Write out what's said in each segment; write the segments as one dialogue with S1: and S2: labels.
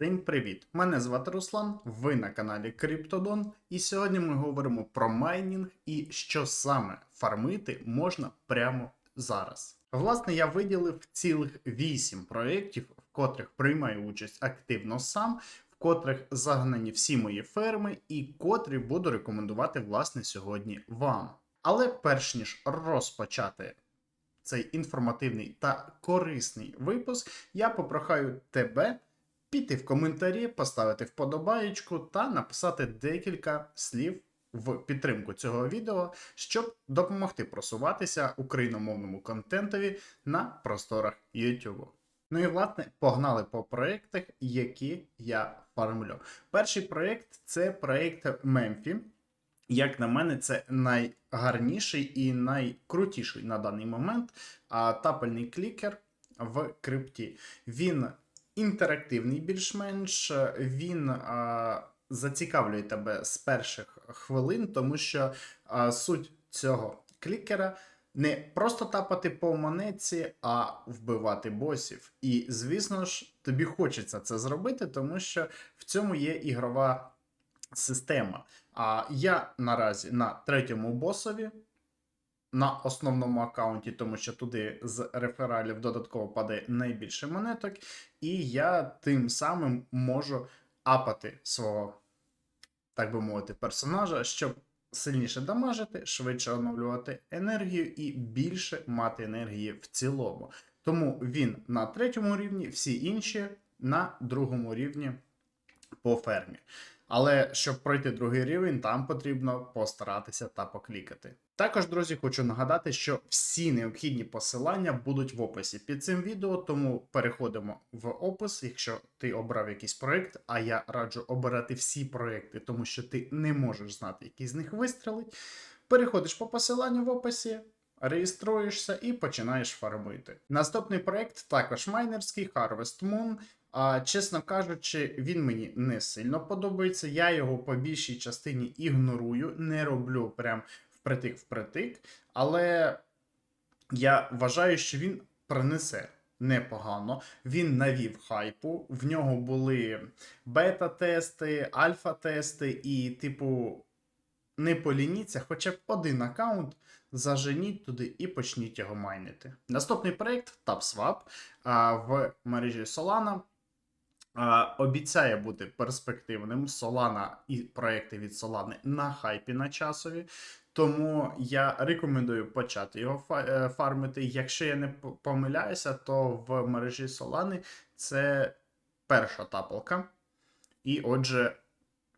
S1: Всім привіт! Мене звати Руслан, ви на каналі Криптодон, і сьогодні ми говоримо про майнінг і що саме фармити можна прямо зараз. Власне, я виділив цілих 8 проєктів, в котрих приймаю участь активно сам, в котрих загнані всі мої ферми, і котрі буду рекомендувати власне сьогодні вам. Але перш ніж розпочати цей інформативний та корисний випуск, я попрохаю тебе піти в коментарі, поставити вподобаєчку та написати декілька слів в підтримку цього відео, щоб допомогти просуватися україномовному контентові на просторах YouTube. Ну і власне погнали по проєктах, які я фармлю. Перший проєкт це проєкт Мемфі. Як на мене, це найгарніший і найкрутіший на даний момент тапельний клікер в крипті. Він інтерактивний більш-менш, він зацікавлює тебе з перших хвилин, тому що а, суть цього клікера не просто тапати по монетці, а вбивати босів. І, звісно ж, тобі хочеться це зробити, тому що в цьому є ігрова система. А я наразі на третьому босові. На основному аккаунті, тому що туди з рефералів додатково падає найбільше монеток, і я тим самим можу апати свого, так би мовити, персонажа, щоб сильніше дамажити, швидше оновлювати енергію і більше мати енергії в цілому. Тому він на третьому рівні, всі інші на другому рівні по фермі. Але щоб пройти другий рівень, там потрібно постаратися та поклікати. Також, друзі, хочу нагадати, що всі необхідні посилання будуть в описі під цим відео, тому переходимо в опис, якщо ти обрав якийсь проект, а я раджу обирати всі проекти, тому що ти не можеш знати, який з них вистрелить. Переходиш по посиланню в описі. Реєструєшся і починаєш фармити. Наступний проект також майнерський Harvest Moon. А, чесно кажучи, він мені не сильно подобається. Я його по більшій частині ігнорую, не роблю прям впритик-впритик, але я вважаю, що він принесе непогано. Він навів хайпу, в нього були бета-тести, альфа-тести, і, типу, не полініться, хоча б один аккаунт. Заженіть туди і почніть його майнити. Наступний проект TapSwap в мережі Solana. Обіцяє бути перспективним Solana і проекти від Solana на хайпі на часові. Тому я рекомендую почати його е, фармити. Якщо я не помиляюся, то в мережі Solana це перша тапалка. І отже,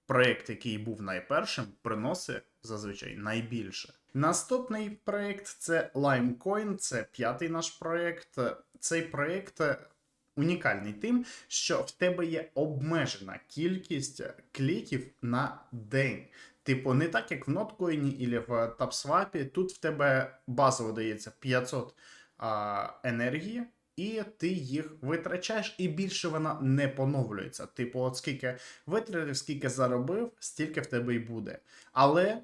S1: проєкт, який був найпершим, приносить зазвичай найбільше. Наступний проєкт це Limecoin, це п'ятий наш проєкт. Цей проєкт унікальний тим, що в тебе є обмежена кількість кліків на день. Типу, не так як в ноткоїні або в TapSwap, тут в тебе базово дається 500 а, енергії, і ти їх витрачаєш, і більше вона не поновлюється. Типу, от скільки витратив, скільки заробив, стільки в тебе й буде. Але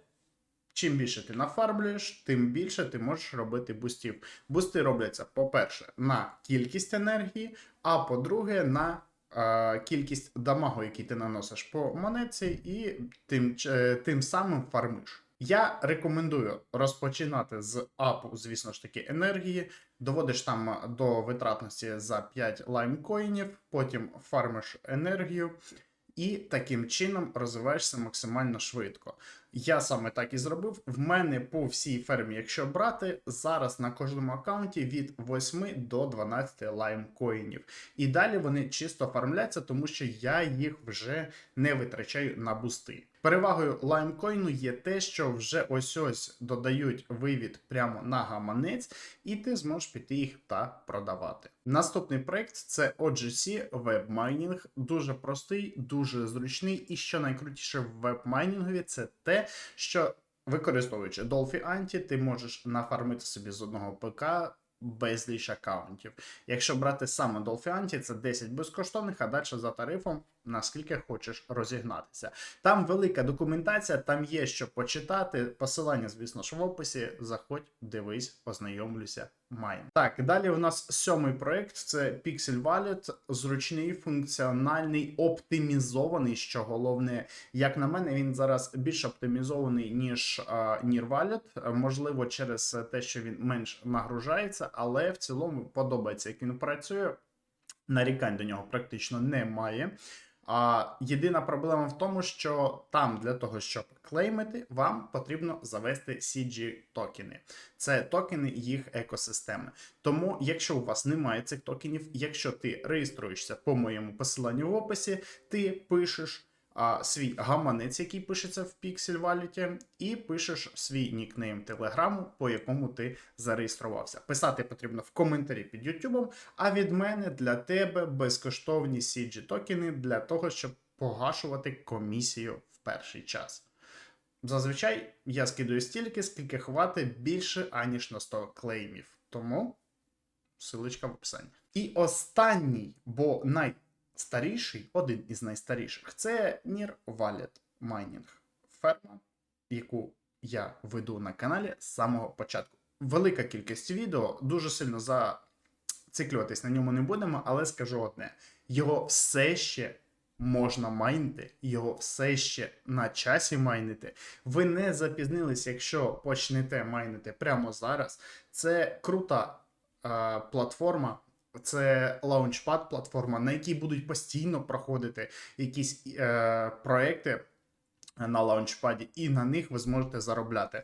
S1: чим більше ти нафармлюєш, тим більше ти можеш робити бустів. Бусти робляться, по-перше, на кількість енергії, а по-друге, на е, кількість дамагу, який ти наносиш по монетці, і тим, е, тим самим фармиш. Я рекомендую розпочинати з апу, звісно ж таки, енергії. Доводиш там до витратності за 5 лаймкоїнів, потім фармиш енергію, і таким чином розвиваєшся максимально швидко. Я саме так і зробив. В мене по всій фермі, якщо брати, зараз на кожному аккаунті від 8 до 12 лаймкоїнів. І далі вони чисто фармляться, тому що я їх вже не витрачаю на бусти. Перевагою лаймкоїну є те, що вже ось ось додають вивід прямо на гаманець, і ти зможеш піти їх та продавати. Наступний проект це OGC WebMining. Дуже простий, дуже зручний, і що найкрутіше в веб-майнінгові, це те, що використовуючи Dolphy Anti, ти можеш нафармити собі з одного ПК. Безліч аккаунтів. Якщо брати саме Dolphy це 10 безкоштовних, а далі за тарифом, наскільки хочеш розігнатися. Там велика документація, там є що почитати. Посилання, звісно ж, в описі. Заходь, дивись, познайомлюся Mine. Так, далі у нас сьомий проект це Pixel Wallet, зручний, функціональний, оптимізований, що головне, як на мене, він зараз більш оптимізований, ніж Near Wallet. Можливо, через те, що він менш нагружається, але в цілому подобається, як він працює. Нарікань до нього практично немає. А єдина проблема в тому, що там для того, щоб клеймити, вам потрібно завести CG токени. Це токени їх екосистеми. Тому, якщо у вас немає цих токенів, якщо ти реєструєшся по моєму посиланню в описі, ти пишеш а, свій гаманець, який пишеться в Pixel Wallet, і пишеш свій нікнейм Телеграму, по якому ти зареєструвався. Писати потрібно в коментарі під YouTube, а від мене для тебе безкоштовні CG токени для того, щоб погашувати комісію в перший час. Зазвичай я скидаю стільки, скільки хватить більше, аніж на 100 клеймів. Тому силичка в описанні. І останній, бо найстаріший, один із найстаріших, це Nir Wallet Mining ферма, яку я веду на каналі з самого початку. Велика кількість відео, дуже сильно зациклюватись на ньому не будемо, але скажу одне: його все ще можна майнити, його все ще на часі майнити. Ви не запізнились, якщо почнете майнити прямо зараз. Це крута е, платформа. Це лаунчпад платформа, на якій будуть постійно проходити якісь е, проекти на лаунчпаді, і на них ви зможете заробляти.